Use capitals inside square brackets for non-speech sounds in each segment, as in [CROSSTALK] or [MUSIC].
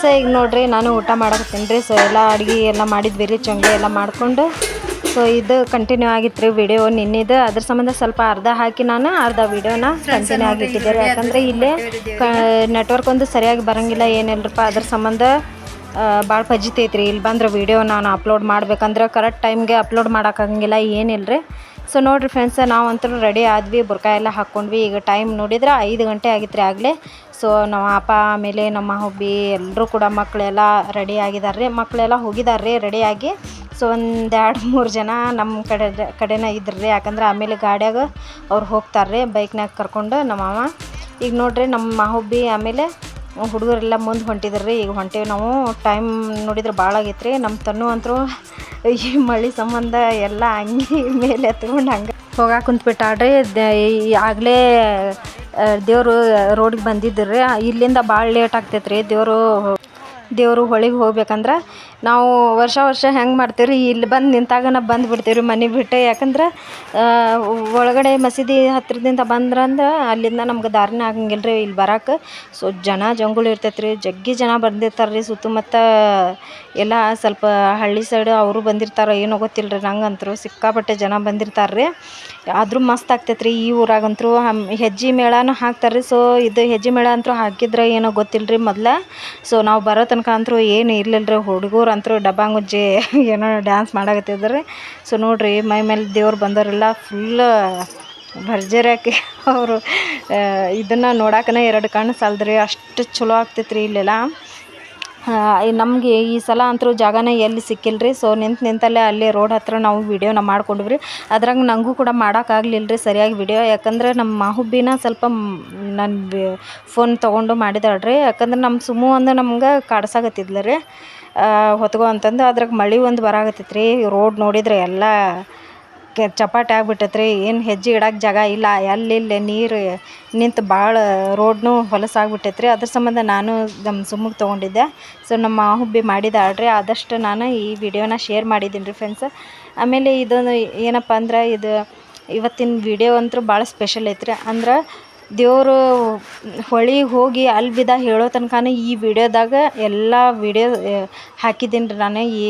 Friends ಈಗ ನೋಡ್ರಿ ನಾನು ಊಟ ಮಾಡಕತ್ತೀನಿ ರೀ ಸೊ ಎಲ್ಲ ಅಡುಗೆ ಎಲ್ಲ ಮಾಡಿದ್ವಿ ರೀ ಚೊಂಗೆ ಎಲ್ಲ ಮಾಡಿಕೊಂಡು. ಸೊ ಇದು ಕಂಟಿನ್ಯೂ ಆಗಿತ್ತು ರೀ ವಿಡಿಯೋ ನಿನ್ನಿದು. ಅದ್ರ ಸಂಬಂಧ ಸ್ವಲ್ಪ ಅರ್ಧ ಹಾಕಿ ನಾನು ಅರ್ಧ ವಿಡಿಯೋನ ಕಂಟಿನ್ಯೂ ಆಗಿಟ್ಟಿದ್ದೆ ರೀ. ಯಾಕಂದರೆ ಇಲ್ಲೇ ಕ ನೆಟ್ವರ್ಕ್ ಒಂದು ಸರಿಯಾಗಿ ಬರೋಂಗಿಲ್ಲ ಏನಿಲ್ಲರಪ್ಪ ಅದ್ರ ಸಂಬಂಧ ಭಾಳ ಪಜಿತೈತ್ರಿ ಇಲ್ಲಿ ಬಂದ್ರೆ ವಿಡಿಯೋ ನಾನು ಅಪ್ಲೋಡ್ ಮಾಡ್ಬೇಕಂದ್ರೆ ಕರೆಕ್ಟ್ ಟೈಮ್ಗೆ ಅಪ್ಲೋಡ್ ಮಾಡೋಕ್ಕಾಗಂಗಿಲ್ಲ ಏನಿಲ್ಲ ರೀ ಸೊ ನೋಡಿರಿ ಫ್ರೆಂಡ್ಸ್ ನಾವಂತೂ ರೆಡಿ ಆದ್ವಿ. ಬುರ್ಕ ಎಲ್ಲ ಹಾಕ್ಕೊಂಡ್ವಿ ಈಗ ಟೈಮ್ ನೋಡಿದ್ರೆ ಐದು ಗಂಟೆ ಆಗಿತ್ತು ಆಗಲೇ. ಸೊ ನಮ್ಮ ಅಪ್ಪ ಆಮೇಲೆ ನಮ್ಮ ಹುಬ್ಬಿ ಎಲ್ಲರೂ ಕೂಡ ಮಕ್ಕಳೆಲ್ಲ ರೆಡಿ ಆಗಿದ್ದಾರೆ ರೀ ಮಕ್ಕಳೆಲ್ಲ ಹೋಗಿದ್ದಾರೆ ರೀ ರೆಡಿಯಾಗಿ ಸೊ ಒಂದು ಮೂರು ಜನ ನಮ್ಮ ಕಡೆ, ಕಡೆನ ಇದ್ರು. ರೀ ಯಾಕಂದ್ರೆ ಆಮೇಲೆ ಗಾಡ್ಯಾಗ ಅವ್ರು ಹೋಗ್ತಾರೆ ರೀ ಬೈಕ್ನಾಗ ಕರ್ಕೊಂಡು ನಮ್ಮ ಮಾವ. ಈಗ ನೋಡ್ರಿ ನಮ್ಮ ಹುಬ್ಬಿ ಆಮೇಲೆ ಹುಡುಗರೆಲ್ಲ ಮುಂದೆ ಹೊಂಟಿದ್ರು. ರೀ ಈಗ ಹೊಂಟೇವಿ ನಾವು. ಟೈಮ್ ನೋಡಿದ್ರೆ ಭಾಳ ಆಗೈತೆ ರೀ ನಮ್ಮ ತನ್ನು ಅಂತರೂ ಈ ಮಳೆ ಸಂಬಂಧ ಎಲ್ಲ ಹಂಗೆ ಮೇಲೆ ಎತ್ಕೊಂಡು ಹಂಗೆ ಹೋಗಾಕ ಕುಂತ್ಬಿಟ್ಟಾಡ್ರಿ ಆಗಲೇ ದೇವರು ರೋಡಿಗೆ ಬಂದಿದ್ದರು ಇಲ್ಲಿಂದ ಭಾಳ ಲೇಟ್ ಆಗ್ತೈತೆ ರೀ ದೇವರು ದೇವರು ಹೊಳಿಗೆ ಹೋಗ್ಬೇಕಂದ್ರೆ ನಾವು ವರ್ಷ ವರ್ಷ ಹೆಂಗೆ ಮಾಡ್ತೀವಿ ರೀ ಇಲ್ಲಿ ಬಂದು ನಿಂತಾಗನ ಬಂದು ಬಿಡ್ತೀವಿ ರೀ ಮನೆ ಬಿಟ್ಟು. ಯಾಕಂದ್ರೆ ಒಳಗಡೆ ಮಸೀದಿ ಹತ್ತಿರದಿಂದ ಬಂದ್ರಂದ್ರೆ ಅಲ್ಲಿಂದ ನಮ್ಗೆ ದಾರಿನೇ ಆಗಂಗಿಲ್ಲ ರೀ ಇಲ್ಲಿ ಬರಕ್ಕೆ ಸೊ ಜನ ಜಂಗುಳಿ ಇರ್ತೈತೆ ರೀ ಜಗ್ಗಿ ಜನ ಬಂದಿರ್ತಾರೆ ರೀ ಸುತ್ತಮುತ್ತ. ಎಲ್ಲ ಸ್ವಲ್ಪ ಹಳ್ಳಿ ಸೈಡ್ ಅವರು ಬಂದಿರ್ತಾರೆ ಏನೋ ಗೊತ್ತಿಲ್ಲ ರೀ ನಂಗಂತೂ ಸಿಕ್ಕಾಪಟ್ಟೆ ಜನ ಬಂದಿರ್ತಾರೆ ರೀ ಆದರೂ ಮಸ್ತ್ ಆಗ್ತೈತೆ ರೀ ಈ ಊರಾಗಂತೂ ಹಮ್, ಹೆಜ್ಜೆ ಮೇಳನೂ ಹಾಕ್ತಾರೆ ರೀ ಸೊ ಇದು ಹೆಜ್ಜೆ ಮೇಳ ಅಂತೂ ಹಾಕಿದ್ರೆ ಏನೋ ಗೊತ್ತಿಲ್ಲ ರೀ ಮೊದಲ. ಸೊ ನಾವು ಬರೋ ತನಕ ಏನು ಇರ್ಲಿಲ್ಲ ರೀ ಹುಡುಗರು ಅಂತೂ ಡಬ್ಬಾಂಗುಜ್ಜಿ [LAUGHS] ಏನೋ ಡ್ಯಾನ್ಸ್ ಮಾಡಕತ್ತಿದ್ರೆ. ಸೊ ನೋಡಿರಿ, ಮೈ ಮೇಲೆ ದೇವ್ರು ಬಂದವರೆಲ್ಲ ಫುಲ್ ಭರ್ಜರಿ ಹಾಕಿ [LAUGHS] ಅವರು ಇದನ್ನು ನೋಡಕ್ಕನ ಎರಡು ಕಣ್ಣು ಸಾಲದ್ರಿ, ಅಷ್ಟು ಚಲೋ ಆಗ್ತೈತೆ ರೀ ಇಲ್ಲೆಲ್ಲ. ನಮಗೆ ಈ ಸಲ ಅಂತೂ ಜಾಗನೇ ಎಲ್ಲಿ ಸಿಕ್ಕಿಲ್ಲ ರೀ ಸೊ ನಿಂತು ನಿಂತಲ್ಲೇ ಅಲ್ಲೇ ರೋಡ್ ಹತ್ತಿರ ನಾವು ವಿಡಿಯೋನ ಮಾಡ್ಕೊಂಡ್ವಿ. ರೀ ಅದ್ರಾಗ ನನಗೂ ಕೂಡ ಮಾಡೋಕ್ಕಾಗಲಿಲ್ಲ ರೀ ಸರಿಯಾಗಿ ವಿಡಿಯೋ. ಯಾಕಂದ್ರೆ ನಮ್ಮ ಮಾಹುಬಿನ ಸ್ವಲ್ಪ ನನ್ನ ಫೋನ್ ತೊಗೊಂಡು ಮಾಡಿದಾಳೆ ರೀ ಯಾಕಂದ್ರೆ ನಮ್ಮ ಸುಮು ಒಂದು ನಮ್ಗೆ ಕಾಡ್ಸಾಕತ್ತಿದ್ಲು ರೀ. ಹೊತ್ಕೊ ಅಂತಂದು ಅದ್ರಾಗ ಮಳೆ ಒಂದು ಬರಾಕತ್ತೈತೆ ರೀ ರೋಡ್ ನೋಡಿದ್ರೆ ಎಲ್ಲ ಕೆ ಚಪಾಟಿ ಆಗ್ಬಿಟ್ಟೈತೆ ರೀ ಏನು ಹೆಜ್ಜೆ ಇಡಕ್ಕೆ ಜಾಗ ಇಲ್ಲ. ಎಲ್ಲಿಲ್ಲ ನೀರು ನಿಂತು ಭಾಳ ರೋಡ್ನು ಹೊಲಸಾಗ್ಬಿಟ್ಟೈತೆ ರೀ ಅದ್ರ ಸಂಬಂಧ ನಾನು ನಮ್ಮ ಸುಮ್ಮಗೆ ತೊಗೊಂಡಿದ್ದೆ. ಸೊ ನಮ್ಮ ಹುಬ್ಬಿ ಮಾಡಿದಾಳೆ ರೀ ಆದಷ್ಟು ನಾನು ಈ ವಿಡಿಯೋನ ಶೇರ್ ಮಾಡಿದ್ದೀನಿ ರೀ ಫ್ರೆಂಡ್ಸ್ ಆಮೇಲೆ ಇದೊಂದು ಏನಪ್ಪ ಅಂದ್ರೆ ಇದು ಇವತ್ತಿನ ವಿಡಿಯೋ ಅಂತೂ ಭಾಳ ಸ್ಪೆಷಲ್ ಐತ್ರಿ. ಅಂದ್ರೆ ದೇವರು ಹೊಳಿ ಹೋಗಿ ಅಲ್ಲಿ ಬಿದಾ ಹೇಳೋ ತನಕನೂ ಈ ವಿಡಿಯೋದಾಗ ಎಲ್ಲ ವಿಡಿಯೋ ಹಾಕಿದ್ದೀನಿ ರೀ ನಾನು. ಈ,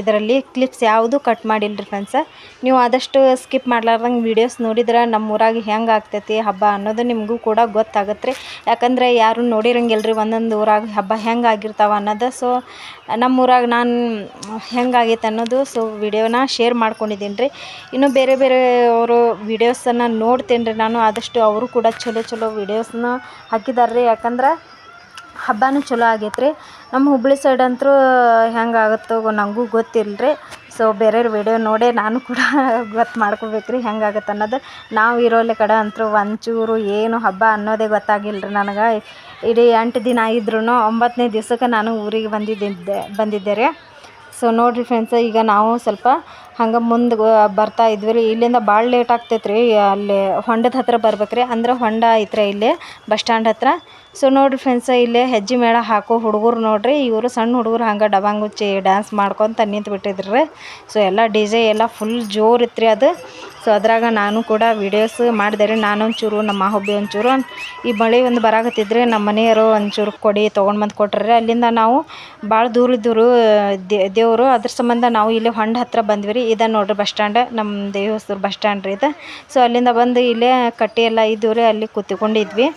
ಇದರಲ್ಲಿ ಕ್ಲಿಪ್ಸ್ ಯಾವುದು ಕಟ್ ಮಾಡಿಲ್ಲ ರೀ ಫ್ರೆಂಡ್ಸ ನೀವು ಆದಷ್ಟು ಸ್ಕಿಪ್ ಮಾಡ್ಲಾರ್ದಂಗೆ ವೀಡಿಯೋಸ್ ನೋಡಿದ್ರೆ ನಮ್ಮ ಊರಾಗೆ ಹೆಂಗೆ ಆಗ್ತೈತಿ ಹಬ್ಬ ಅನ್ನೋದು ನಿಮಗೂ ಕೂಡ ಗೊತ್ತಾಗತ್ತೆ ರೀ ಯಾಕಂದರೆ ಯಾರು ನೋಡಿರಂಗಿಲ್ಲ ರೀ ಒಂದೊಂದು ಊರಾಗ ಹಬ್ಬ ಹೆಂಗೆ ಆಗಿರ್ತಾವೆ ಅನ್ನೋದು. ಸೊ ನಮ್ಮ ಊರಾಗ ನಾನು ಹೆಂಗಾಗೈತೆ ಅನ್ನೋದು ಸೊ ವಿಡಿಯೋನ ಶೇರ್ ಮಾಡ್ಕೊಂಡಿದ್ದೀನಿ ರೀ ಇನ್ನು ಬೇರೆ ಬೇರೆ ಅವರು ವಿಡಿಯೋಸನ್ನು ನೋಡ್ತೇನೆ ರೀ ನಾನು. ಆದಷ್ಟು ಅವರು ಕೂಡ ಚಲೋ ಚಲೋ ವೀಡಿಯೋಸ್ನ ಹಾಕಿದ್ದಾರೆ ರೀ ಯಾಕಂದ್ರೆ ಹಬ್ಬನೂ ಚಲೋ ಆಗೈತೆ ರೀ ನಮ್ಮ ಹುಬ್ಬಳ್ಳಿ ಸೈಡ್ ಅಂತೂ ಹೆಂಗೆ ಆಗುತ್ತೋ ನನಗೂ ಗೊತ್ತಿಲ್ಲ ರೀ ಸೊ ಬೇರೆಯವ್ರ ವಿಡಿಯೋ ನೋಡೇ ನಾನು ಕೂಡ [LAUGHS] ಗೊತ್ತು ಮಾಡ್ಕೋಬೇಕು ರೀ ಹೆಂಗಾಗತ್ತೆ ಅನ್ನೋದು. ನಾವು ಇರೋಲ್ಲ ಕಡೆ ಅಂತೂ ಒಂಚೂರು ಏನು ಹಬ್ಬ ಅನ್ನೋದೇ ಗೊತ್ತಾಗಿಲ್ಲ ರೀ ನನಗೆ. ಇಡೀ ಎಂಟು ದಿನ ಇದ್ರೂ ಒಂಬತ್ತನೇ ದಿವ್ಸಕ್ಕೆ ನಾನು ಊರಿಗೆ ಬಂದಿದ್ದೆ ಬಂದಿದ್ದೆ ರೀ. ಸೊ ನೋಡಿರಿ ಫ್ರೆಂಡ್ಸ್ ಈಗ ನಾವು ಸ್ವಲ್ಪ ಹಂಗೆ ಮುಂದೆ ಬರ್ತಾ ಇದ್ವಿ ರೀ. ಇಲ್ಲಿಂದ ಭಾಳ ಲೇಟ್ ಆಗ್ತೈತೆ ರೀ ಅಲ್ಲಿ ಹೊಂಡದ ಹತ್ತಿರ ಬರ್ಬೇಕು ರೀ ಅಂದ್ರೆ ಹೊಂಡ ಐತ್ರಿ ಇಲ್ಲಿ, ಬಸ್ ಸ್ಟ್ಯಾಂಡ್ ಹತ್ರ. ಸೊ ನೋಡಿರಿ ಫ್ರೆಂಡ್ಸ ಇಲ್ಲೇ ಹೆಜ್ಜೆ ಮೇಳ ಹಾಕೋ ಹುಡುಗರು ನೋಡಿರಿ, ಇವರು ಸಣ್ಣ ಹುಡುಗರು ಹಂಗೆ ಡಬಾಂಗುಚ್ಚಿ ಡ್ಯಾನ್ಸ್ ಮಾಡ್ಕೊತ ನಿಂತು ಬಿಟ್ಟಿದ್ರು. ಸೊ ಎಲ್ಲ ಡಿ ಜೆ ಎಲ್ಲ ಫುಲ್ ಜೋರು ಇತ್ತು ರೀ ಅದು. ಸೊ ಅದ್ರಾಗ ನಾನು ಕೂಡ ವೀಡಿಯೋಸ್ ಮಾಡಿದೆ ರೀ ನಾನೊಂಚೂರು ನಮ್ಮ ಹಬ್ಬಿ ಒಂಚೂರು. ಈ ಮಳೆ ಒಂದು ಬರಾಕತ್ತಿದ್ರೆ ನಮ್ಮ ಮನೆಯವರು ಒಂಚೂರು ಕೊಡಿ ತೊಗೊಂಡು ಬಂದು ಕೊಟ್ರಿ ಅಲ್ಲಿಂದ ನಾವು ಭಾಳ ದೂರ ಇದ್ದವರು ದೇವರು. ಅದ್ರ ಸಂಬಂಧ ನಾವು ಇಲ್ಲಿ ಹೊಂಡ ಹತ್ತಿರ ಬಂದ್ವಿ ರೀ ಇದೆ ನೋಡ್ರಿ ಬಸ್ ಸ್ಟ್ಯಾಂಡ್ ನಮ್ಮ ದೇವಸ್ಥರ ಬಸ್ ಸ್ಟ್ಯಾಂಡ್ ರೀ ಇದು. ಸೊ ಅಲ್ಲಿಂದ ಬಂದು ಇಲ್ಲೇ ಕಟ್ಟಿ ಎಲ್ಲ ಇದ್ದವು ರೀ ಅಲ್ಲಿ ಕೂತ್ಕೊಂಡಿದ್ವಿ.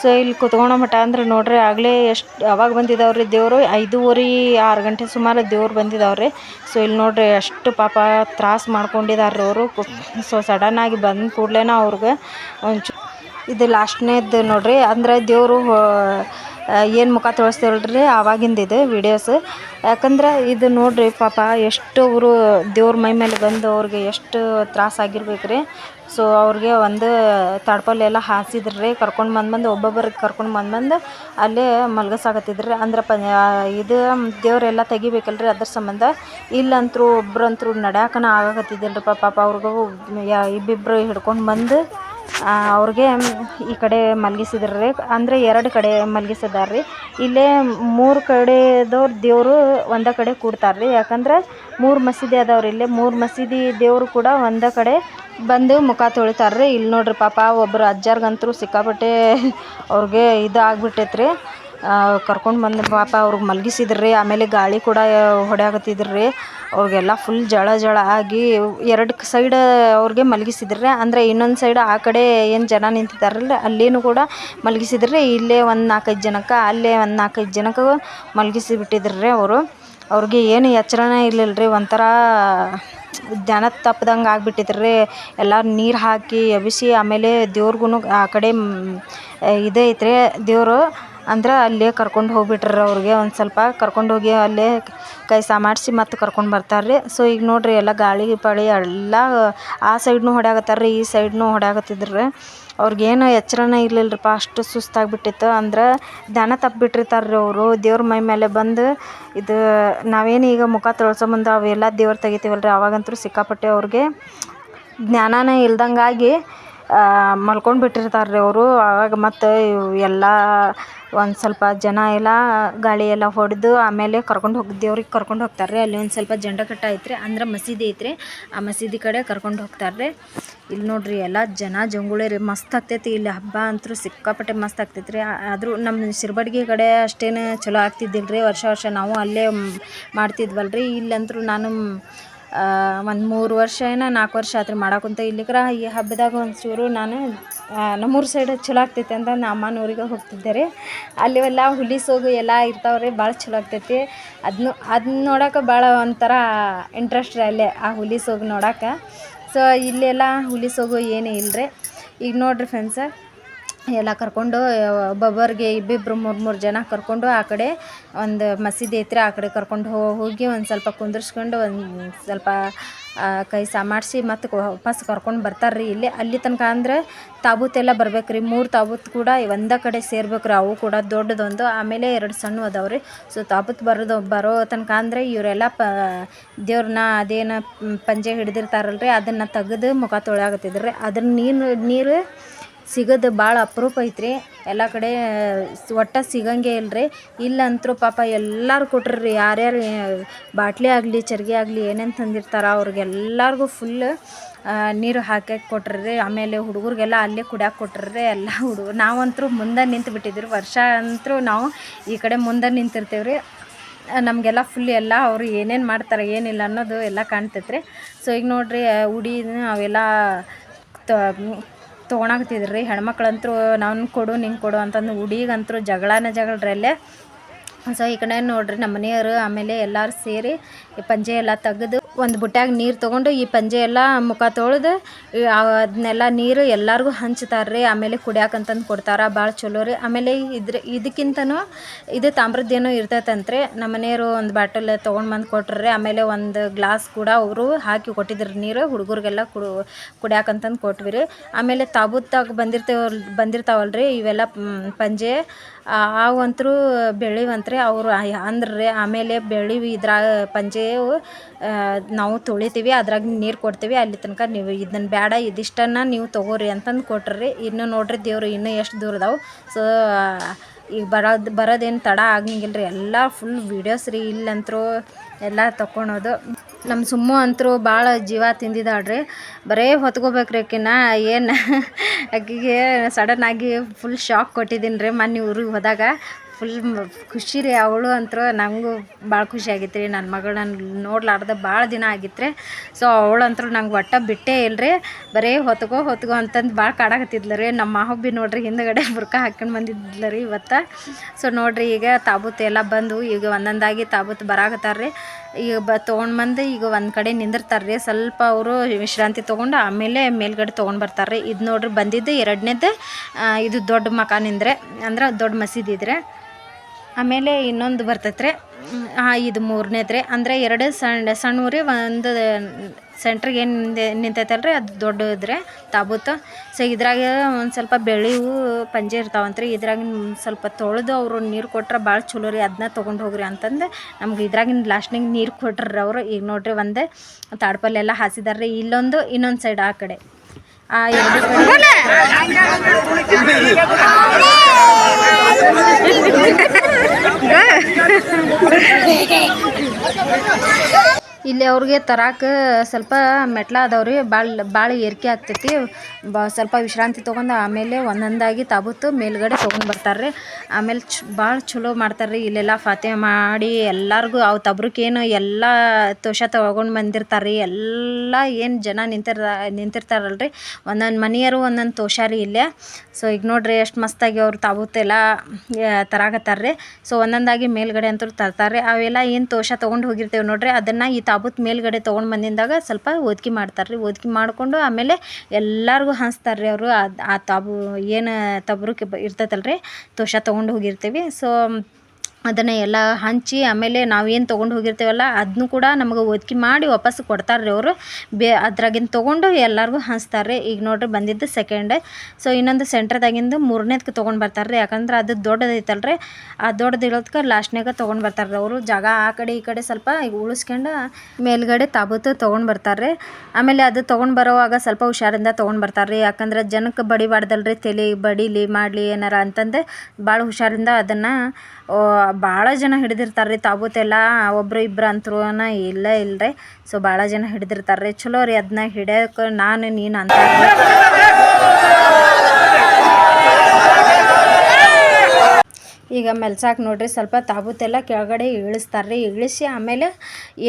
ಸೊ ಇಲ್ಲಿ ಕುತ್ಕೊಳೋ ಮಠ ಅಂದ್ರೆ ನೋಡ್ರಿ ಆಗಲೇ ಎಷ್ಟು ಅವಾಗ ಬಂದಿದ್ದಾವ್ರಿ ದೇವರು. ಐದೂವರೆ, ಆರು ಗಂಟೆ ಸುಮಾರು ದೇವ್ರು ಬಂದಿದ್ದಾವ್ರಿ ಸೊ ಇಲ್ಲಿ ನೋಡ್ರಿ ಎಷ್ಟು ಪಾಪ ತ್ರಾಸು ಮಾಡ್ಕೊಂಡಿದ್ದಾರೆ ಅವರು. ಸೊ ಸಡನ್ನಾಗಿ ಬಂದ ಕೂಡಲೇ ಅವ್ರಿಗೆ ಒಂಚೂ ಇದು ಲಾಸ್ಟ್ನೇದು ನೋಡ್ರಿ ಅಂದ್ರೆ ದೇವರು ಏನು ಮುಖ ತೋರಿಸ್ತೇವಲ್ರಿ ಆವಾಗಿಂದ ಇದು ವಿಡಿಯೋಸ್ ಯಾಕಂದ್ರೆ ಇದು ನೋಡ್ರಿ ಪಾಪ ಎಷ್ಟು ಅವರು ದೇವ್ರ ಮೈ ಮೇಲೆ ಬಂದು ಅವ್ರಿಗೆ ಎಷ್ಟು ತ್ರಾಸ ಆಗಿರ್ಬೇಕು ರೀ ಸೊ ಅವ್ರಿಗೆ ಒಂದು ತಡ್ಪಲ್ ಎಲ್ಲ ಹಾಸಿದ್ರು. ರೀ ಕರ್ಕೊಂಡು ಬಂದು ಬಂದು ಒಬ್ಬೊಬ್ಬರಿಗೆ ಕರ್ಕೊಂಡು ಬಂದು ಬಂದು ಅಲ್ಲೇ ಮಲ್ಗಸಾಕತ್ತಿದ್ರು ರೀ ಅಂದ್ರೆ ಪ ಇದು ದೇವರೆಲ್ಲ ತೆಗಿಬೇಕಲ್ರಿ ಅದ್ರ ಸಂಬಂಧ. ಇಲ್ಲಂತೂ ಒಬ್ರಂತೂ ನಡ್ಯಾಕನ ಆಗಕತ್ತಿದ್ದಿಲ್ಲ ರೀ ಪಾಪ ಅವ್ರಿಗೂ ಇಬ್ಬಿಬ್ಬರು ಹಿಡ್ಕೊಂಡು ಬಂದು ಅವ್ರಿಗೆ ಈ ಕಡೆ ಮಲ್ಗಿಸಿದ್ರು ರೀ ಅಂದರೆ ಎರಡು ಕಡೆ ಮಲಗಿಸಿದಾರೆ ರೀ ಇಲ್ಲೇ ಮೂರು ಕಡೆದವ್ರು ದೇವರು ಒಂದೇ ಕಡೆ ಕೂಡ್ತಾರೆ ರೀ ಯಾಕಂದ್ರೆ ಮೂರು ಮಸೀದಿ ಅದಾವೆ ರೀ ಇಲ್ಲೇ. ಮೂರು ಮಸೀದಿ ದೇವರು ಕೂಡ ಒಂದೇ ಕಡೆ ಬಂದು ಮುಖ ತೊಳಿತಾರೆ ರೀ ಇಲ್ಲಿ ನೋಡ್ರಿ ಪಾಪ ಒಬ್ಬರು ಅಜ್ಜಾರಿಗಂತೂ ಸಿಕ್ಕಾಪಟ್ಟೆ ಅವ್ರಿಗೆ ಇದು ಆಗ್ಬಿಟ್ಟೈತೆ ರೀ ಕರ್ಕೊಂಡು ಬಂದು ಪಾಪ ಅವ್ರಿಗೆ ಮಲಗಿಸಿದ್ರಿ, ಆಮೇಲೆ ಗಾಳಿ ಕೂಡ ಹೊಡೆಯಕತ್ತಿದ್ರು. ರೀ ಅವ್ರಿಗೆಲ್ಲ ಫುಲ್ ಜಳ ಜಳ ಆಗಿ ಎರಡು ಸೈಡ್ ಅವ್ರಿಗೆ ಮಲಗಿಸಿದ್ರಿ. ಅಂದರೆ ಇನ್ನೊಂದು ಸೈಡ್ ಆ ಕಡೆ ಏನು ಜನ ನಿಂತಿದ್ದಾರಲ್ಲ, ಅಲ್ಲಿನೂ ಕೂಡ ಮಲಗಿಸಿದ್ರಿ. ಇಲ್ಲೇ ಒಂದು ನಾಲ್ಕೈದು ಜನಕ್ಕೆ, ಅಲ್ಲೇ ಒಂದು ನಾಲ್ಕೈದು ಜನಕ್ಕೆ ಮಲಗಿಸಿ ಬಿಟ್ಟಿದ್ರು ರೀ ಅವರು. ಅವ್ರಿಗೆ ಏನು ಎಚ್ಚರನೇ ಇರಲಿಲ್ಲ ರೀ ಒಂಥರ ಜ್ಞಾನ ತಪ್ದಂಗೆ ಆಗ್ಬಿಟ್ಟಿದ್ರು. ರೀ ಎಲ್ಲ ನೀರು ಹಾಕಿ ಎಬ್ಬಿಸಿ, ಆಮೇಲೆ ದೇವ್ರಿಗೂ ಆ ಕಡೆ ಇದೇ ಐತ್ರಿ ದೇವರು. ಅಂದ್ರೆ ಅಲ್ಲೇ ಕರ್ಕೊಂಡು ಹೋಗ್ಬಿಟ್ರು ಅವ್ರಿಗೆ. ಒಂದು ಸ್ವಲ್ಪ ಕರ್ಕೊಂಡು ಹೋಗಿ ಅಲ್ಲೇ ಕೈ ಸಹ ಮಾಡಿಸಿ ಮತ್ತೆ ಕರ್ಕೊಂಡು ಬರ್ತಾರೆ ರೀ. ಸೊ ಈಗ ನೋಡಿರಿ ಎಲ್ಲ ಗಾಳಿ ಪಾಳಿ ಎಲ್ಲ ಆ ಸೈಡ್ನೂ ಹೊಡ್ಯಾಕತ್ತಾರ ರೀ, ಈ ಸೈಡ್ನು ಹೊಡ್ಯಾಕತ್ತಿದ್ರು ರೀ. ಅವ್ರಿಗೇನು ಎಚ್ಚರನೇ ಇರಲಿಲ್ಲರಪ್ಪ ಅಷ್ಟು ಸುಸ್ತಾಗ್ಬಿಟ್ಟಿತ್ತು. ಅಂದ್ರೆ ಧ್ಯಾನ ತಪ್ಪಿಬಿಟ್ಟಿರ್ತಾರೆ ರೀ ಅವರು. ದೇವ್ರ ಮೈ ಮೇಲೆ ಬಂದು ಇದು ನಾವೇನು ಈಗ ಮುಖ ತೊಳ್ಸೋ ಮುಂದೆ ಅವೆಲ್ಲ ದೇವ್ರು ತೆಗಿತೀವಲ್ಲ ರೀ ಅವಾಗಂತೂ ಸಿಕ್ಕಾಪಟ್ಟೆ ಅವ್ರಿಗೆ ಜ್ಞಾನನೇ ಇಲ್ದಂಗಾಗಿ ಮಲ್ಕೊಂಡು ಬಿಟ್ಟಿರ್ತಾರೆ ರೀ ಅವರು. ಆವಾಗ ಮತ್ತು ಎಲ್ಲ ಒಂದು ಸ್ವಲ್ಪ ಜನ ಎಲ್ಲ ಗಾಳಿ ಎಲ್ಲ ಹೊಡೆದು ಆಮೇಲೆ ಕರ್ಕೊಂಡು ಹೋಗಿ ದೇವ್ರಿಗೆ ಕರ್ಕೊಂಡು ಹೋಗ್ತಾರೆ ರೀ ಅಲ್ಲಿ ಒಂದು ಸ್ವಲ್ಪ ಜಂಡ ಕಟ್ಟ ಐತ್ರಿ, ಅಂದ್ರೆ ಮಸೀದಿ ಐತ್ರಿ. ಆ ಮಸೀದಿ ಕಡೆ ಕರ್ಕೊಂಡು ಹೋಗ್ತಾರೆ ರೀ ಇಲ್ಲಿ ನೋಡ್ರಿ ಎಲ್ಲ ಜನ ಜಂಗುಳಿ ರೀ, ಮಸ್ತ್ ಆಗ್ತೈತಿ. ಇಲ್ಲಿ ಹಬ್ಬ ಅಂತೂ ಸಿಕ್ಕಾಪಟ್ಟೆ ಮಸ್ತ್ ಆಗ್ತೈತಿ ರೀ ಆದರೂ ನಮ್ಮ ಶಿರ್ಬಡ್ಗಿ ಕಡೆ ಅಷ್ಟೇನು ಚಲೋ ಆಗ್ತಿದ್ದಿಲ್ಲ ರೀ ವರ್ಷ ವರ್ಷ ನಾವು ಅಲ್ಲೇ ಮಾಡ್ತಿದ್ವಲ್ಲ ರೀ ಇಲ್ಲಂತೂ ನಾನು ಒಂದು ಮೂರು ವರ್ಷ ಏನು, ನಾಲ್ಕು ವರ್ಷ ಆತ್ರಿ ಮಾಡಾಕುಂತ ಇಲ್ಲಿಕ್ರ ಈ ಹಬ್ಬದಾಗ ಒಂಚೂರು ನಾನು ನಮ್ಮೂರು ಸೈಡ್ ಚಲೋ ಆಗ್ತೈತಿ ಅಂತ ನಾ ಅಮ್ಮನೂರಿಗೆ ಹೋಗ್ತಿದ್ದೆ ರೀ. ಅಲ್ಲಿ ಎಲ್ಲ ಹುಲಿ ಸೋಗು ಎಲ್ಲ ಇರ್ತಾವೆ ರೀ ಭಾಳ ಚಲೋ ಆಗ್ತೈತಿ. ಅದನ್ನು ಅದನ್ನ ನೋಡೋಕೆ ಭಾಳ ಒಂಥರ ಇಂಟ್ರೆಸ್ಟ್ ರೀ ಅಲ್ಲೇ ಆ ಹುಲಿ ಸೋಗು ನೋಡೋಕೆ. ಸೊ ಇಲ್ಲೆಲ್ಲ ಹುಲಿ ಸೋಗು ಏನೂ ಇಲ್ಲ ರೀ ಈಗ ನೋಡ್ರಿ ಫ್ರೆಂಡ್ಸ ಎಲ್ಲ ಕರ್ಕೊಂಡು ಒಬ್ಬೊಬ್ಬರಿಗೆ ಇಬ್ಬಿಬ್ಬರು ಮೂರು ಮೂರು ಜನ ಕರ್ಕೊಂಡು ಆ ಕಡೆ ಒಂದು ಮಸೀದಿ ಐತ್ರಿ ಆ ಕಡೆ ಕರ್ಕೊಂಡು ಹೋಗಿ ಒಂದು ಸ್ವಲ್ಪ ಕುಂದರ್ಸ್ಕೊಂಡು, ಒಂದು ಸ್ವಲ್ಪ ಕೈ ಸಹ ಮಾಡಿಸಿ ಮತ್ತು ವಾಪಸ್ ಕರ್ಕೊಂಡು ಬರ್ತಾರೆ ರೀ ಇಲ್ಲಿ. ಅಲ್ಲಿ ತನಕ ಅಂದರೆ ತಾಬೂತೆಲ್ಲ ಬರ್ಬೇಕು ರೀ ಮೂರು ತಾಬೂತ್ ಕೂಡ ಒಂದೇ ಕಡೆ ಸೇರ್ಬೇಕು ರೀ ಅವು ಕೂಡ ದೊಡ್ಡದೊಂದು, ಆಮೇಲೆ ಎರಡು ಸಣ್ಣ ಅದಾವೆ ರೀ ಸೊ ತಾಬೂತ್ ಬರೋದು, ಬರೋ ತನಕ ಅಂದರೆ ಇವರೆಲ್ಲ ಪ, ದೇವ್ರನ್ನ ಅದೇನು ಪಂಜೆ ಹಿಡ್ದಿರ್ತಾರಲ್ಲ ರೀ ಅದನ್ನು ತೆಗೆದು ಮುಖ ತೊಳೆ ರೀ ಅದನ್ನ ನೀರು ನೀರು ಸಿಗೋದು ಭಾಳ ಅಪರೂಪ ಐತ್ರಿ. ಎಲ್ಲ ಕಡೆ ಒಟ್ಟು ಸಿಗೋಂಗೆ ಇಲ್ಲ ರೀ ಇಲ್ಲಂತೂ ಪಾಪ ಎಲ್ಲರೂ ಕೊಟ್ರು ಯಾರ್ಯಾರು ಬಾಟ್ಲಿ ಆಗಲಿ, ಚರ್ಗೆ ಆಗಲಿ ಏನೇನು ತಂದಿರ್ತಾರ ಅವ್ರಿಗೆಲ್ಲರಿಗೂ ಫುಲ್ ನೀರು ಹಾಕಕ್ಕೆ ಕೊಟ್ರು ಆಮೇಲೆ ಹುಡುಗರಿಗೆಲ್ಲ ಅಲ್ಲೇ ಕುಡ್ಯಾಕೆ ಕೊಟ್ರು ಎಲ್ಲ ಹುಡುಗರು ನಾವಂತೂ ಮುಂದೆ ನಿಂತು ಬಿಟ್ಟಿದ್ರು ವರ್ಷ ಅಂತೂ ನಾವು ಈ ಕಡೆ ಮುಂದೆ ನಿಂತಿರ್ತೀವಿ ರೀ ನಮಗೆಲ್ಲ ಫುಲ್ ಎಲ್ಲ ಅವರು ಏನೇನು ಮಾಡ್ತಾರೆ, ಏನಿಲ್ಲ ಅನ್ನೋದು ಎಲ್ಲ ಕಾಣ್ತೈತೆ ರೀ ಸೊ ಈಗ ನೋಡಿರಿ ಉಡಿ ಅವೆಲ್ಲ ತೊಗೊಳಕತ್ತಿದ್ರು. ರೀ ಹೆಣ್ಮಕ್ಳಂತೂ ನಾನು ಕೊಡು ನಿಂಗೆ ಕೊಡು ಅಂತಂದು ಹುಡಿಗಂತರೂ ಜಗಳನ ಜಗಳರಲ್ಲೇ. ಸೊ ಈ ಕಡೆ ನೋಡ್ರಿ ನಮ್ಮ ಮನೆಯವರು ಆಮೇಲೆ ಎಲ್ಲರೂ ಸೇರಿ ಪಂಜೆ ಎಲ್ಲ ತೆಗೆದು ಒಂದು ಬುಟ್ಯಾಗ ನೀರು ತೊಗೊಂಡು ಈ ಪಂಜೆ ಎಲ್ಲ ಮುಖ ತೊಳೆದು ಅದನ್ನೆಲ್ಲ ನೀರು ಎಲ್ಲರಿಗೂ ಹಂಚ್ತಾರೆ ರೀ ಆಮೇಲೆ ಕುಡಿಯಾಕಂತಂದು ಕೊಡ್ತಾರೆ, ಭಾಳ ಚಲೋ ರೀ. ಆಮೇಲೆ ಇದ್ರ, ಇದಕ್ಕಿಂತನೂ ಇದು ತಾಮ್ರದ್ದೇನೋ ಇರ್ತೈತಂತ್ರಿ. ನಮ್ಮ ಮನೆಯವರು ಒಂದು ಬಾಟಲ್ ತೊಗೊಂಡು ಬಂದು ಕೊಟ್ರಿ ಆಮೇಲೆ ಒಂದು ಗ್ಲಾಸ್ ಕೂಡ ಅವರು ಹಾಕಿ ಕೊಟ್ಟಿದ್ರು ನೀರು. ಹುಡುಗರಿಗೆಲ್ಲ ಕುಡು, ಕುಡಿಯಾಕಂತಂದು ಕೊಟ್ವಿ ರೀ ಆಮೇಲೆ ತಾಬೂತಾಗ ಬಂದಿರ್ತೇವ ಬಂದಿರ್ತಾವಲ್ಲ ರೀ ಇವೆಲ್ಲ ಪಂಜೆ. ಅವಂತರೂ ಬೆಳಿವಂತ್ರಿ ಅವರು ಅಂದ್ರೆ ಆಮೇಲೆ ಬೆಳಿವಿ ಇದ್ರಾಗ ಪಂಜೆವು ನಾವು ತೊಳಿತೀವಿ, ಅದ್ರಾಗ ನೀರು ಕೊಡ್ತೀವಿ, ಅಲ್ಲಿ ತನಕ ನೀವು ಇದನ್ನ ಬೇಡ ಇದಿಷ್ಟನ್ನು ನೀವು ತೊಗೋರಿ ಅಂತಂದು ಕೊಟ್ರಿ ಇನ್ನು ನೋಡ್ರಿ ದೇವ್ರು ಇನ್ನೂ ಎಷ್ಟು ದೂರ ಅದಾವೆ. ಸೊ ಈಗ ಬರೋದು, ಬರೋದೇನು ತಡ ಆಗಂಗಿಲ್ಲ ರೀ ಎಲ್ಲ ಫುಲ್ ವೀಡಿಯೋಸ್ ರೀ, ಇಲ್ಲಂತರೂ ಎಲ್ಲ ತಗೊಳೋದು ನಮ್ಮ ಸುಮ್ಮು ಅಂತೂ ಭಾಳ ಜೀವ ತಿಂದಿದ್ದಾಳ್ರಿ ಬರೇ ಹೊತ್ಕೋಬೇಕ್ರಿ ಆಕಿನ, ಏನು? ಆಕಿಗೆ ಸಡನ್ನಾಗಿ ಫುಲ್ ಶಾಕ್ ಕೊಟ್ಟಿದ್ದೀನಿ ರೀ ಮೊನ್ನೆ ಊರಿಗೆ ಹೋದಾಗ. ಫುಲ್ ಖುಷಿ ರೀ ಅವಳು ಅಂತೂ ನನಗೂ ಭಾಳ ಖುಷಿ ಆಗಿತ್ತು ರೀ. ನನ್ನ ಮಗಳನ್ನ ನೋಡ್ಲಾರ್ದೆ ಭಾಳ ದಿನ ಆಗಿತ್ತು ರೀ ಸೊ ಅವಳಂತೂ ನಂಗೆ ಒಟ್ಟು ಬಿಟ್ಟೇ ಇಲ್ಲ ರೀ ಬರೀ ಹೊತ್ಕೋ ಹೊತ್ಕೋ ಅಂತಂದು ಭಾಳ ಕಾಡಾಕತ್ತಿದ್ಲು ರೀ. ನಮ್ಮ ಭೀ ನೋಡ್ರಿ ಹಿಂದಗಡೆ ಬುರ್ಕ ಹಾಕ್ಕೊಂಡು ಬಂದಿದ್ಲು ರೀ ಇವತ್ತು. ಸೊ ನೋಡಿರಿ ಈಗ ತಾಬೂತ್ ಎಲ್ಲ ಬಂದು ಈಗ ಒಂದೊಂದಾಗಿ ತಾಬೂತ್ ಬರಾಕತ್ತಾರ ರೀ. ಈಗ ಬ ತೊಗೊಂಡು ಬಂದು ಈಗ ಒಂದು ಕಡೆ ನಿಂದಿರ್ತಾರೆ ರೀ. ಸ್ವಲ್ಪ ಅವರು ವಿಶ್ರಾಂತಿ ತೊಗೊಂಡು ಆಮೇಲೆ ಮೇಲ್ಗಡೆ ತೊಗೊಂಡು ಬರ್ತಾರೆ ರೀ. ಇದು ನೋಡ್ರಿ ಬಂದಿದ್ದು ಎರಡನೇದು ಇದು ದೊಡ್ಡ ಮಕಾನಿಂದ್ರೆ ಅಂದ್ರೆ ದೊಡ್ಡ ಮಸೀದಿ ಇದ್ರೆ. ಆಮೇಲೆ ಇನ್ನೊಂದು ಬರ್ತೈತೆ ರೀ ಹಾಂ ಇದು ಮೂರನೇದ್ರೆ ಅಂದರೆ ಎರಡು ಸಣ್ಣ ಸಣ್ಣ ರೀ ಒಂದು ಸೆಂಟ್ರಿಗೆ ಏನು ನಿಂತೈತಲ್ಲ ರೀ ಅದು ದೊಡ್ಡದ್ರಿ, ತಾಬೂತು. ಸೊ ಇದ್ರಾಗ ಒಂದು ಸ್ವಲ್ಪ ಬೆಳೆವು ಪಂಜೆ ಇರ್ತಾವಂತ್ರಿ. ಇದ್ರಾಗಿನ ಸ್ವಲ್ಪ ತೊಳೆದು ಅವರು ನೀರು ಕೊಟ್ರೆ ಭಾಳ ಚಲೋ ರೀ. ಅದನ್ನ ತೊಗೊಂಡು ಹೋಗ್ರಿ ಅಂತಂದು ನಮ್ಗೆ ಇದ್ರಾಗಿನ ಲಾಸ್ಟ್ನಾಗ ನೀರು ಕೊಟ್ರಿ ಅವರು. ಈಗ ನೋಡ್ರಿ ಒಂದು ತಾಡ್ಪಲ್ಲೆಲ್ಲ ಹಾಸಿದಾರೆ ರೀ ಇಲ್ಲೊಂದು, ಇನ್ನೊಂದು ಸೈಡ್ ಆ ಕಡೆ. ಎರಡು ಕಡೆ ಇಲ್ಲಿ ಅವ್ರಿಗೆ ತರಾಕ ಸ್ವಲ್ಪ ಮೆಟ್ಲ ಅದಾವ್ರಿ ಭಾಳ ಭಾಳ ಏರಿಕೆ ಆಗ್ತೈತಿ. ಬ, ಸ್ವಲ್ಪ ವಿಶ್ರಾಂತಿ ತೊಗೊಂಡು ಆಮೇಲೆ ಒಂದೊಂದಾಗಿ ತಾಬೂತು ಮೇಲ್ಗಡೆ ತೊಗೊಂಡು ಬರ್ತಾರೆ ರೀ. ಆಮೇಲೆ ಚ್ ಭಾಳ ಚಲೋ ಮಾಡ್ತಾರೆ ರೀ. ಇಲ್ಲೆಲ್ಲ ಫಾತಿಮೆ ಮಾಡಿ ಎಲ್ಲರಿಗೂ ಅವು ತಬ್ರಕ್ಕೇನು ಎಲ್ಲ ತೋಷ ತೊಗೊಂಡು ಬಂದಿರ್ತಾರೆ ರೀ. ಎಲ್ಲ ಏನು ಜನ ನಿಂತಿರ ನಿಂತಿರ್ತಾರಲ್ಲ ರೀ. ಒಂದೊಂದು ಮನೆಯವರು ಒಂದೊಂದು ತೋಷ ರೀ ಇಲ್ಲೇ. ಸೊ, ಈಗ ನೋಡ್ರಿ ಎಷ್ಟು ಮಸ್ತಾಗಿ ಅವ್ರು ತಾಬೂತೆಲ್ಲ ತರಾಕತ್ತಾರ ರೀ. ಸೊ, ಒಂದೊಂದಾಗಿ ಮೇಲುಗಡೆ ಅಂತೂ ತರ್ತಾರೆ ರೀ. ಅವೆಲ್ಲ ಏನು ತೋಷ ತೊಗೊಂಡು ಹೋಗಿರ್ತೇವೆ ನೋಡ್ರಿ. ಅದನ್ನು ಈ ತಾಬೂತ್ ಮೇಲ್ಗಡೆ ತೊಗೊಂಡು ಬಂದಿಂದಾಗ ಸ್ವಲ್ಪ ಓದ್ಕಿ ಮಾಡ್ತಾರೆ ರೀ ಓದ್ಕಿ ಮಾಡಿಕೊಂಡು ಆಮೇಲೆ ಎಲ್ಲರಿಗೂ ಹಂಚ್ತಾರೆ ರೀ ಅವರು. ಆ ತಾಬು ಏನು ತಬ್ರುಕ್ಕೆ ಇರ್ತೈತಲ್ಲ ರೀ ತೋಷ ತೊಗೊಂಡು ಹೋಗಿರ್ತೀವಿ. ಸೊ ಅದನ್ನು ಎಲ್ಲ ಹಂಚಿ ಆಮೇಲೆ ನಾವೇನು ತೊಗೊಂಡು ಹೋಗಿರ್ತೀವಲ್ಲ ಅದನ್ನು ಕೂಡ ನಮಗೆ ಒದ್ಕಿ ಮಾಡಿ ವಾಪಸ್ ಕೊಡ್ತಾರೆ ರೀ ಅವರು. ಬೇ ಅದ್ರಾಗಿಂದ ತೊಗೊಂಡು ಎಲ್ಲರಿಗೂ ಹಂಚ್ತಾರೆ ರೀ ಈಗ ನೋಡಿರಿ ಬಂದಿದ್ದು ಸೆಕೆಂಡ್ ಸೊ ಇನ್ನೊಂದು ಸೆಂಟ್ರದಾಗಿಂದು ಮೂರನೇದಕ್ಕೆ ತೊಗೊಂಡು ಬರ್ತಾರೆ ರೀ ಯಾಕಂದ್ರೆ ಅದು ದೊಡ್ಡದೈತಲ್ಲ ರೀ ಆ ದೊಡ್ಡದು ಇರೋದಕ್ಕೆ ಲಾಸ್ಟ್ನಾಗ ತೊಗೊಂಡು ಬರ್ತಾರೆ ರೀ ಅವರು. ಜಾಗ ಆ ಕಡೆ ಈ ಕಡೆ ಸ್ವಲ್ಪ ಈಗ ಉಳಿಸ್ಕೊಂಡು ಮೇಲ್ಗಡೆ ತಾಬೂತು ತೊಗೊಂಡು ಬರ್ತಾರೆ ರೀ ಆಮೇಲೆ ಅದು ತೊಗೊಂಡು ಬರೋವಾಗ ಸ್ವಲ್ಪ ಹುಷಾರಿಂದ ತೊಗೊಂಡು ಬರ್ತಾರೆ ರೀ ಯಾಕಂದ್ರೆ ಜನಕ್ಕೆ ಬಡಿಬಾರ್ದಲ್ಲ ರೀ ತಲೆ ಬಡಿಲಿ ಮಾಡಲಿ ಏನಾರ ಅಂತಂದು ಭಾಳ ಹುಷಾರಿಂದ ಅದನ್ನು ಭಾಳ ಜನ ಹಿಡಿದಿರ್ತಾರೆ ರೀ ತಾಬೂತೆಲ್ಲ. ಒಬ್ಬರು ಇಬ್ಬರು ಅಂತರೂ ಇಲ್ಲ ಇಲ್ಲ ರೀ ಸೊ ಭಾಳ ಜನ ಹಿಡಿದಿರ್ತಾರೆ ರೀ ಚಲೋ ರೀ ಅದನ್ನ ಹಿಡಿಯೋಕೆ ನಾನು ನೀನು ಅಂತ. ಈಗ ಮೆಲ್ಸಾಕೆ ನೋಡ್ರಿ, ಸ್ವಲ್ಪ ತಾಬೂತೆಲ್ಲ ಕೆಳಗಡೆ ಇಳಿಸ್ತಾರೆ ರೀ ಇಳಿಸಿ ಆಮೇಲೆ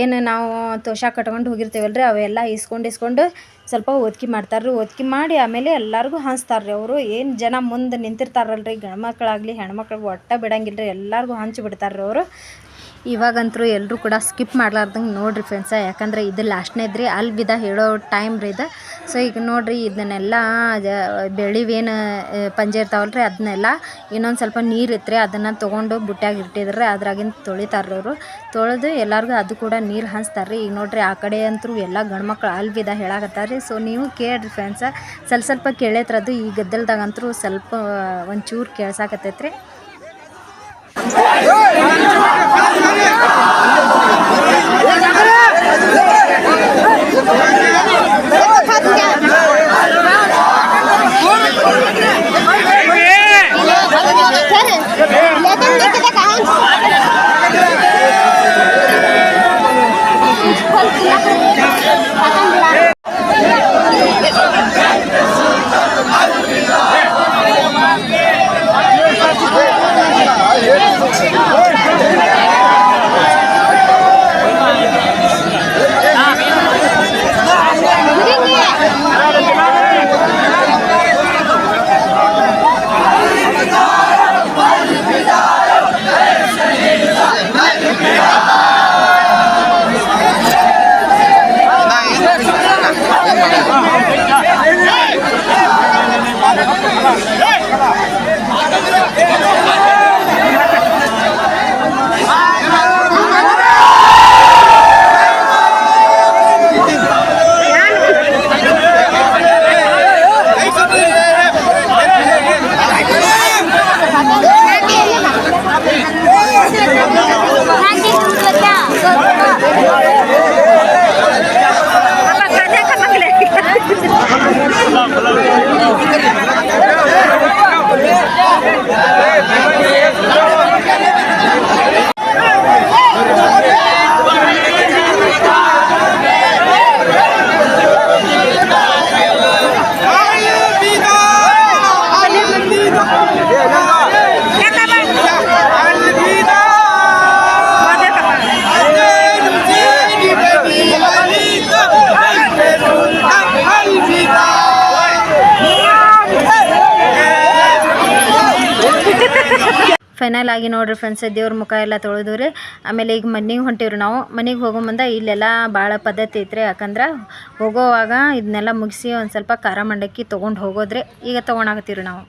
ಏನು ನಾವು ತೋಷ ಕಟ್ಕೊಂಡು ಹೋಗಿರ್ತೀವಲ್ಲ ರೀ ಅವೆಲ್ಲ ಇಸ್ಕೊಂಡು ಇಸ್ಕೊಂಡು ಸ್ವಲ್ಪ ಒದ್ಕಿ ಮಾಡ್ತಾರೆ ರೀ ಒದ್ಕಿ ಮಾಡಿ ಆಮೇಲೆ ಎಲ್ಲರಿಗೂ ಹಂಚ್ತಾರೆ ರೀ ಅವರು. ಏನು ಜನ ಮುಂದೆ ನಿಂತಿರ್ತಾರಲ್ಲ ರೀ ಗಂಡ್ಮಕ್ಳಾಗಲಿ ಹೆಣ್ಮಕ್ಳಿಗೆ ಒಟ್ಟ ಬಿಡಂಗಿಲ್ಲ ರೀ ಎಲ್ಲರಿಗೂ ಹಂಚಿ ಬಿಡ್ತಾರೆ ರೀ ಅವರು. ಇವಾಗಂತೂ ಎಲ್ಲರೂ ಕೂಡ ಸ್ಕಿಪ್ ಮಾಡ್ಲಾರ್ದಂಗೆ ನೋಡಿರಿ ಫ್ರೆಂಡ್ಸ ಯಾಕಂದ್ರೆ ಇದು ಲಾಸ್ಟ್ನೇದು ಇದ್ರಿ, ಅಲ್ಲಿ ಬಿದ ಹೇಳೋ ಟೈಮ್ ರೀ ಇದು. ಸೊ ಈಗ ನೋಡಿರಿ, ಇದನ್ನೆಲ್ಲ ಬೆಳಿವೇನು ಪಂಜೆ ಇರ್ತಾವಲ್ಲ ರೀ ಅದನ್ನೆಲ್ಲ ಇನ್ನೊಂದು ಸ್ವಲ್ಪ ನೀರು ಇತ್ತು ರೀ ಅದನ್ನು ತೊಗೊಂಡು ಬುಟ್ಟ್ಯಾಗ ಇಟ್ಟಿದ್ರೆ ಅದ್ರಾಗಿಂದ ತೊಳಿತಾರೆ ಅವರು. ತೊಳೆದು ಎಲ್ಲರಿಗೂ ಅದು ಕೂಡ ನೀರು ಹಂಚ್ತಾರೆ ಈಗ ನೋಡಿರಿ, ಆ ಕಡೆ ಅಂತೂ ಎಲ್ಲ ಗಂಡ್ಮಕ್ಳು ಅಲ್ಲಿ ಬಿದ ಹೇಳಾಕತ್ತಾರೆ ಸೊ ನೀವು ಕೇಳಿರಿ ಫ್ರೆಂಡ್ಸ ಸ್ವಲ್ಪ ಸ್ವಲ್ಪ ಕೇಳೈತ್ರದು ಈ ಗದ್ದಲದಾಗಂತೂ ಸ್ವಲ್ಪ, ಒಂಚೂರು Yeah! ಕೇಳ್ಸಾಕತ್ತೈತೆ ರೀ ಫೈನಲ್ ಆಗಿ ನೋಡ್ರಿ ಫ್ರೆಂಡ್ಸ್ ದೇವ್ರ ಮುಖ ಎಲ್ಲ ತೊಳೆದು ರೀ ಆಮೇಲೆ ಈಗ ಮನೆಗೆ ಹೊಂಟಿವ್ರಿ ನಾವು. ಮನೆಗೆ ಹೋಗೋ ಮುಂದೆ ಇಲ್ಲೆಲ್ಲ ಭಾಳ ಪದ್ಧತಿ ಐತ್ರಿ. ಯಾಕಂದ್ರೆ ಹೋಗೋವಾಗ ಇದನ್ನೆಲ್ಲ ಮುಗಿಸಿ ಒಂದು ಸ್ವಲ್ಪ ಖಾರ ಮಂಡಕ್ಕಿ ತೊಗೊಂಡು ಹೋಗೋದ್ರಿ. ಈಗ ತೊಗೊಳಕತ್ತೀವಿ ನಾವು.